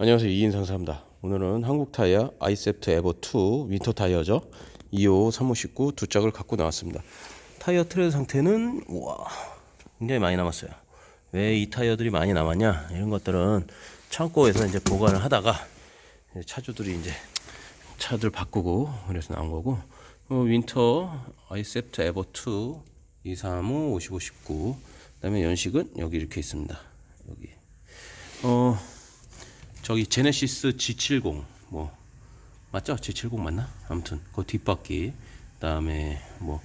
안녕하세요 이인 상사입니다. 오늘은 한국 타이어 아이셉트 에버 2 윈터 타이어죠. 2호 3519두 짝을 갖고 나왔습니다. 타이어 트레드 상태는 와 굉장히 많이 남았어요. 왜 이 타이어들이 많이 남았냐? 이런 것들은 창고에서 이제 보관을 하다가 이제 차주들이 이제 차들 바꾸고 그래서 나온 거고 어, 윈터 아이셉트 에버 2 235 55 19 그다음에 연식은 여기 이렇게 있습니다. 여기 어 저기 제네시스 G70 뭐 맞죠? G70 맞나? 아무튼 그 뒷바퀴 그다음에 뭐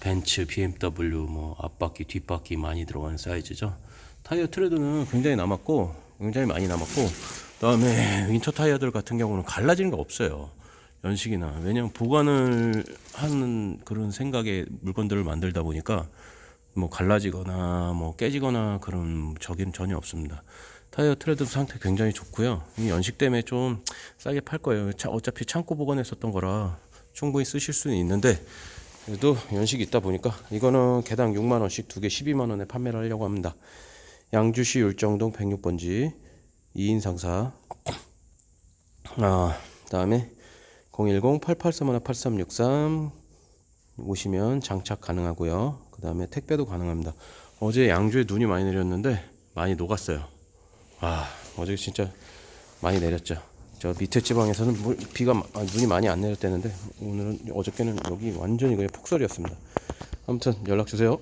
벤츠, BMW 뭐 앞바퀴, 뒷바퀴 많이 들어가는 사이즈죠. 타이어 트레드는 굉장히 남았고 굉장히 많이 남았고 그다음에 윈터 타이어들 같은 경우는 갈라지는 거 없어요. 연식이나 왜냐면 보관을 하는 그런 생각의 물건들을 만들다 보니까 뭐 갈라지거나 뭐 깨지거나 그런 적인 전혀 없습니다. 타이어 트레드 상태 굉장히 좋고요. 이 연식 때문에 좀 싸게 팔 거예요. 차- 어차피 창고 보관했었던 거라 충분히 쓰실 수는 있는데 그래도 연식이 있다 보니까 이거는 개당 6만 원씩 두 개 12만 원에 판매를 하려고 합니다. 양주시 율정동 106번지 2인 상사 아, 다음에 010-8831-8363 오시면 장착 가능하고요. 그 다음에 택배도 가능합니다. 어제 양주에 눈이 많이 내렸는데 많이 녹았어요. 아, 어제 진짜 많이 내렸죠. 저 밑에 지방에서는 물, 비가 마- 아, 눈이 많이 안 내렸다는데 오늘은 어저께는 여기 완전히 그냥 폭설이었습니다. 아무튼 연락 주세요.